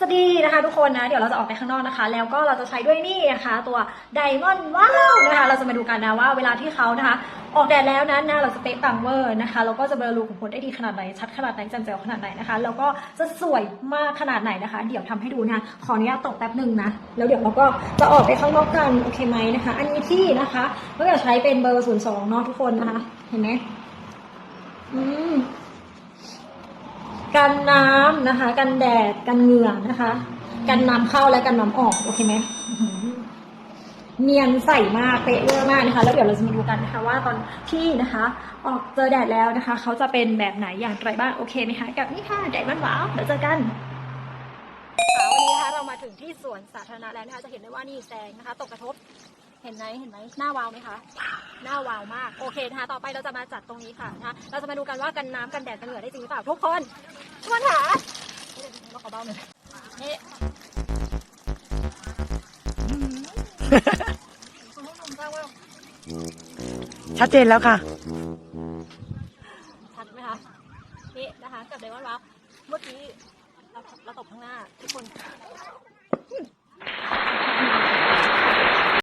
สวัสดีนะคะทุกคนนะ เดี๋ยวเราจะออกไปข้างนอกนะคะ แล้วก็เราจะใช้ด้วยนี่นะคะตัวไดมอนด์ว้าวนะคะ เราจะมาดูกันนะว่าเวลาที่เขานะคะ ออกแดดแล้วนั้นนะเราจะเป๊ะปังเวอร์นะคะแล้วก็จะเบลอรูขุมขนได้ดีขนาดไหนชัดขนาดไหนแจ่มแจ๋วขนาดไหนนะคะ แล้วก็จะสวยมากขนาดไหนนะคะ เดี๋ยวทำให้ดูนะคะขออนุญาตตกแป๊บหนึ่งนะแล้วเดี๋ยวเราก็จะออกไปข้างนอกกันโอเคไหมนะคะ อันนี้ที่นะคะก็จะใช้เป็นเบอร์ศูนย์สองเนาะทุกคนนะคะ เห็นไหมอืม กันน้ำนะคะ กันแดด กันเหงื่อนะคะ กันน้ำเข้าและกันน้ำออก โอเคไหมเนียนใส่มาก เป๊ะเวอร์มากนะคะ แล้วเดี๋ยวเราจะมาดูกันนะคะ ว่าตอนที่นะคะ ออกเจอแดดแล้วนะคะ เขาจะเป็นแบบไหนอย่างไรบ้าง โอเคไหมคะ กับนี่ค่ะแดดมันหวาวเดี๋ยวเจอกันวันนี้นะคะเรามาถึงที่สวนสาธารณะแล้วนะคะ จะเห็นได้ว่านี่แสงนะคะ ตกกระทบ เห็นไหมเห็นไหมหน้าวาวไหมคะ หน้าวาวมากโอเคนะคะต่อไปเราจะมาจัดตรงนี้ค่ะนะคะเราจะมาดูกันว่ากันน้ำกันแดดกันเหงื่อได้จริงหรือเปล่าทุกคนทุกคนค่ะเราขอเบาหน่อยนี่คุณผู้ชมทราบว่าชัดเจนแล้วค่ะ ชัดไหมคะนี่นะคะกับไดมอนด์ว้าวเมื่อกี้เราเราตบข้างหน้าทุกคน